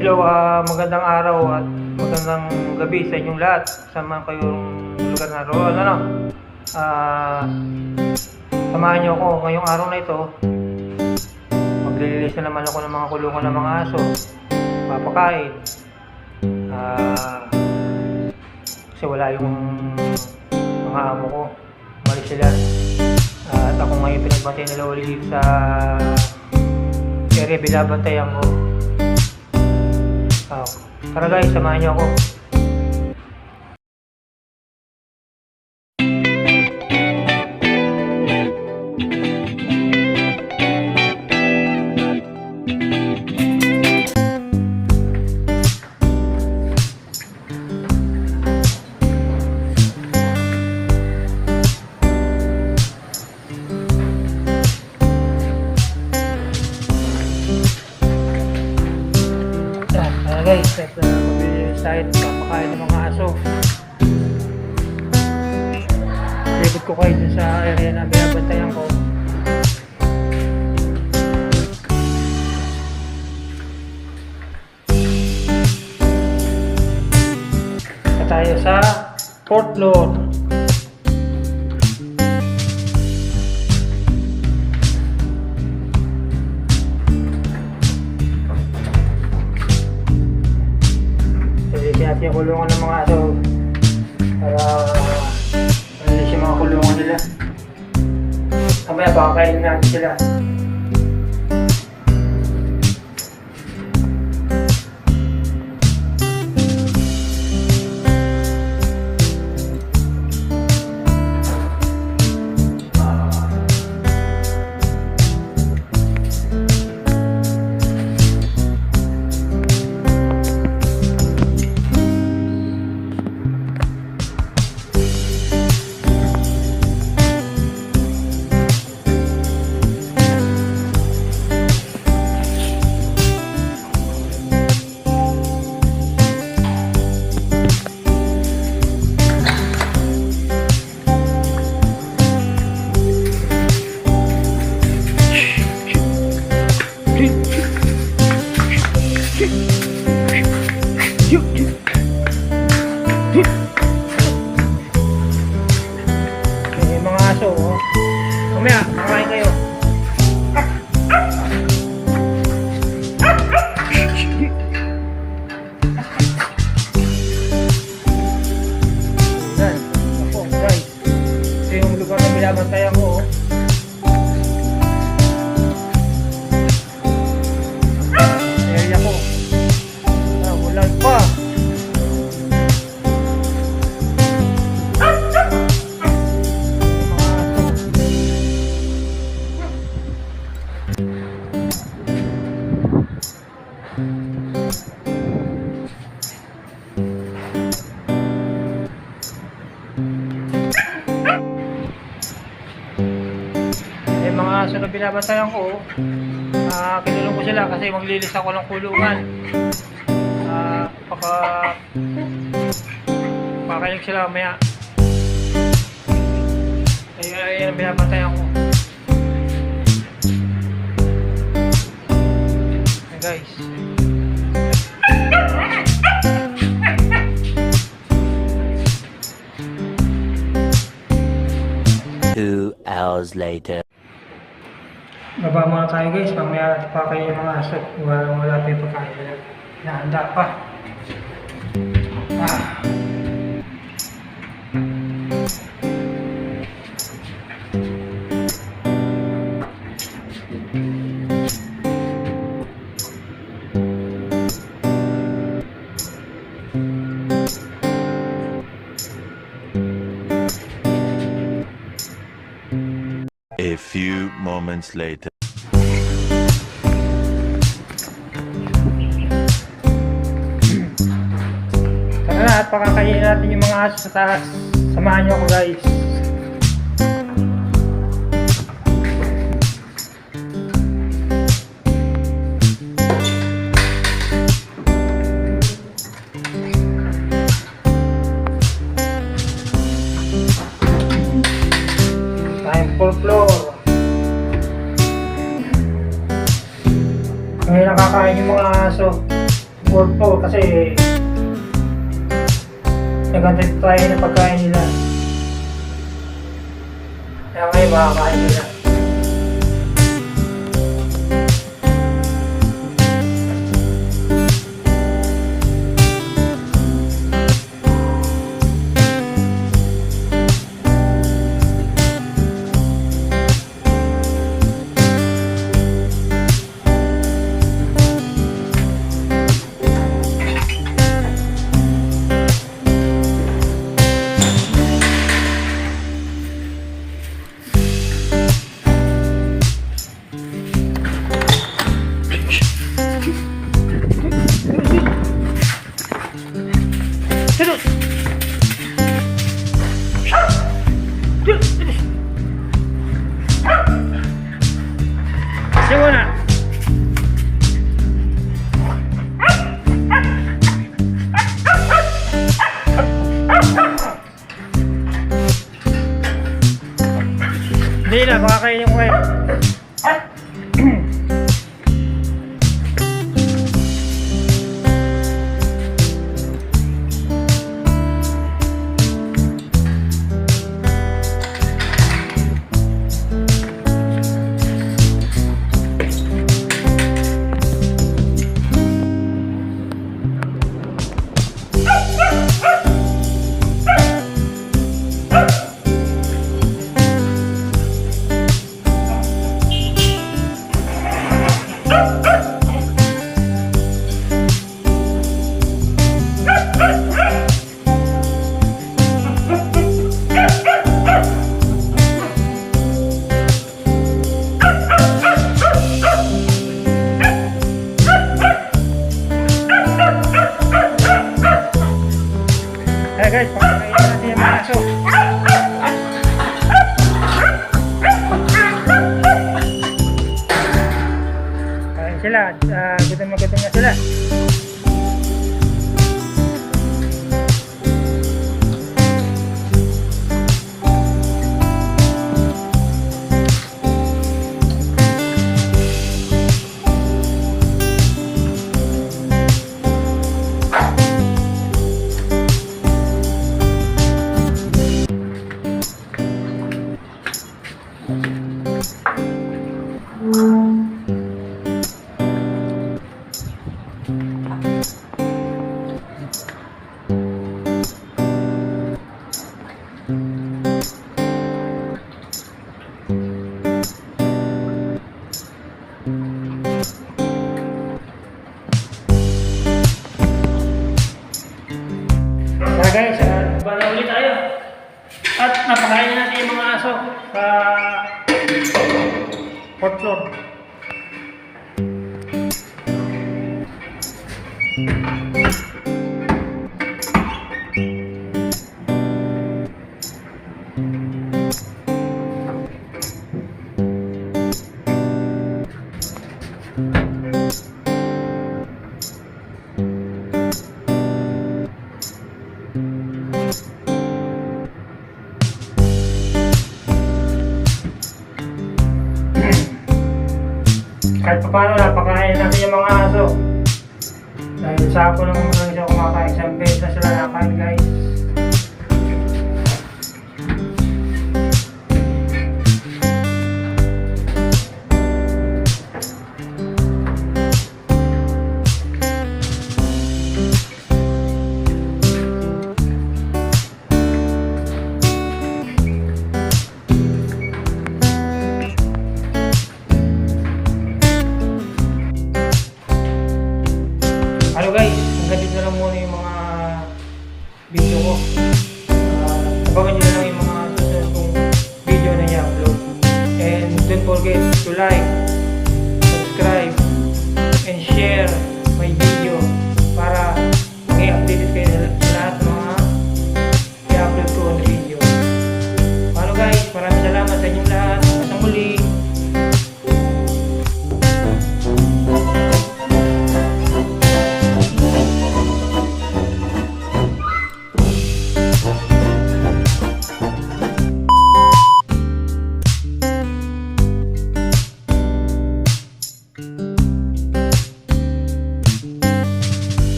Hello, ah, magandang araw at magandang gabi sa inyong lahat. Sama kayong lugar na roon. Ano? Ah, samahan niyo ako ngayong araw na ito. Maglililis na naman ako ng mga kulungan ng mga aso. Papakain. Ah, kasi wala yung mga amo ko. Malis sila. at ako ngayon pinagbantay nila ulit sa area binabantayan ko. Tara guys, samahan niyo ako. At uh, mabilis tayo papakain ng mga aso. Ikot ko kayo sa area na binabantayan ko. Punta tayo sa Fort Lord. Kulungan ng mga aso para malinis yung mga kulungan nila. Kamaya baka kainin natin sila. Yan yung mga aso, oh. Mamaya, makain kayo. Yan. Ako, guys. Ito yung lugar na binabantayan ko, binabantayan ko, ah kinulong ko sila kasi maglilis ako ng kulungan. Ah, baka pakainig sila mamaya. Ayun, ayun ang binabantayan ko. Hey guys. Two hours later. Baba muna tayo guys, mamaya pa kayo mga aso. Wala, wala pa yung pagkain. Nahanda pa. Ah. A few moments later. At pakakainin natin yung mga aso sa taas. Samahan niyo ako guys. Tayo ng pagkain nila. Kaya ngayon makakain nila. Na, baka kayo. Kaya guys, uh, bala ulit tayo. At napakain natin yung mga aso sa fourth floor. Kahit pa paano, napakain natin yung mga aso. Dahil sa ako lang siya kumakain. Isang beses na sila nakain guys.